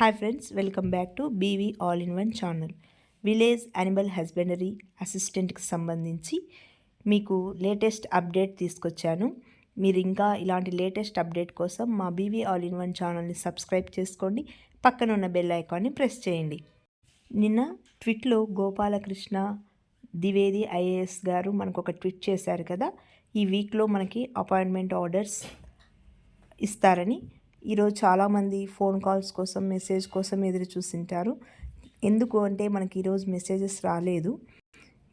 Hi friends welcome back to BV all in one channel village animal husbandry అసిస్టెంట్కి సంబంధించి మీకు latest update తీసుకొచ్చాను. మీరు ఇంకా ఇలాంటి లేటెస్ట్ అప్డేట్ కోసం మా బీవీ ఆల్ ఇన్ వన్ ఛానల్ని సబ్స్క్రైబ్ చేసుకోండి. పక్కన ఉన్న బెల్ ఐకాన్ని ప్రెస్ చేయండి. నిన్న ట్విట్లో గోపాలకృష్ణ ద్వివేది ఐఏఎస్ గారు మనకు ఒక ట్వీట్ చేశారు కదా. ఈ వీక్లో మనకి అపాయింట్మెంట్ ఆర్డర్స్ ఇస్తారని ఈరోజు చాలామంది ఫోన్ కాల్స్ కోసం మెసేజ్ కోసం ఎదురు చూసింటారు ఎందుకు అంటే మనకి ఈరోజు మెసేజెస్ రాలేదు.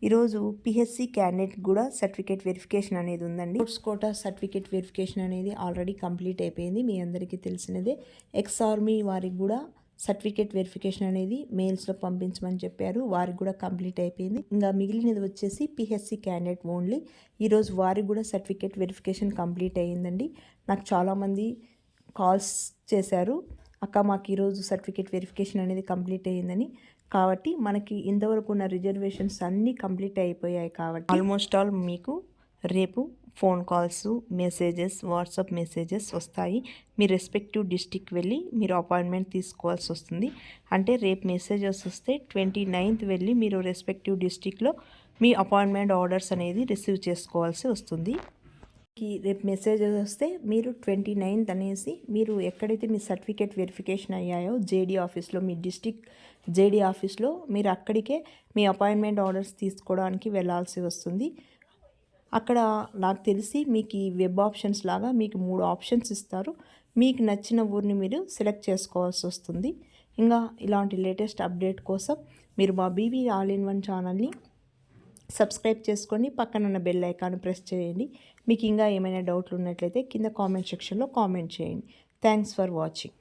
ఈరోజు పిహెచ్సి క్యాండిడేట్ కూడా సర్టిఫికేట్ వెరిఫికేషన్ అనేది ఉందండి. స్పోర్ట్స్ కోటా సర్టిఫికేట్ వెరిఫికేషన్ అనేది ఆల్రెడీ కంప్లీట్ అయిపోయింది. మీ అందరికీ తెలిసినదే. ఎక్స్ ఆర్మీ వారికి కూడా సర్టిఫికేట్ వెరిఫికేషన్ అనేది మెయిల్స్లో పంపించమని చెప్పారు. వారికి కూడా కంప్లీట్ అయిపోయింది. ఇంకా మిగిలినది వచ్చేసి పిహెచ్సి క్యాండిడేట్ ఓన్లీ. ఈరోజు వారికి కూడా సర్టిఫికేట్ వెరిఫికేషన్ కంప్లీట్ అయ్యిందండి. నాకు చాలామంది కాల్స్ చేశారు. అక్క మాకు ఈరోజు సర్టిఫికేట్ వెరిఫికేషన్ అనేది కంప్లీట్ అయ్యిందని. కాబట్టి మనకి ఇంతవరకు ఉన్న రిజర్వేషన్స్ అన్నీ కంప్లీట్ అయిపోయాయి కాబట్టి ఆల్మోస్ట్ ఆల్ మీకు రేపు phone calls messages WhatsApp messages వస్తాయి. మీ రెస్పెక్టివ్ డిస్టిక్ వెళ్ళి మీరు అపాయింట్మెంట్ తీసుకోవాల్సి వస్తుంది. అంటే రేపు మెసేజెస్ వస్తే ట్వంటీ నైన్త్ వెళ్ళి మీరు రెస్పెక్టివ్ డిస్టిక్లో మీ అపాయింట్మెంట్ ఆర్డర్స్ అనేది రిసీవ్ చేసుకోవాల్సి వస్తుంది. కి రేపు మెసేజ్ వస్తే మీరు ట్వంటీ నైన్త్ అనేసి మీరు ఎక్కడైతే మీ సర్టిఫికేట్ వెరిఫికేషన్ అయ్యాయో జేడీ ఆఫీస్లో మీ డిస్టిక్ జేడీ ఆఫీస్లో మీరు అక్కడికే మీ అపాయింట్మెంట్ ఆర్డర్స్ తీసుకోవడానికి వెళ్ళాల్సి వస్తుంది. అక్కడ నాకు తెలిసి మీకు ఈ వెబ్ ఆప్షన్స్ లాగా మీకు మూడు ఆప్షన్స్ ఇస్తారు. మీకు నచ్చిన ఊరిని మీరు సెలెక్ట్ చేసుకోవాల్సి వస్తుంది. ఇంకా ఇలాంటి లేటెస్ట్ అప్డేట్ కోసం మీరు మా బీవీ ఆల్ ఇన్ వన్ ఛానల్ని సబ్స్క్రైబ్ చేసుకొని పక్కన ఉన్న బెల్ ఐకాన్ ప్రెస్ చేయండి. మీకు ఇంకా ఏమైనా డౌట్లు ఉన్నట్లయితే కింద కామెంట్ సెక్షన్లో కామెంట్ చేయండి. Thanks for watching.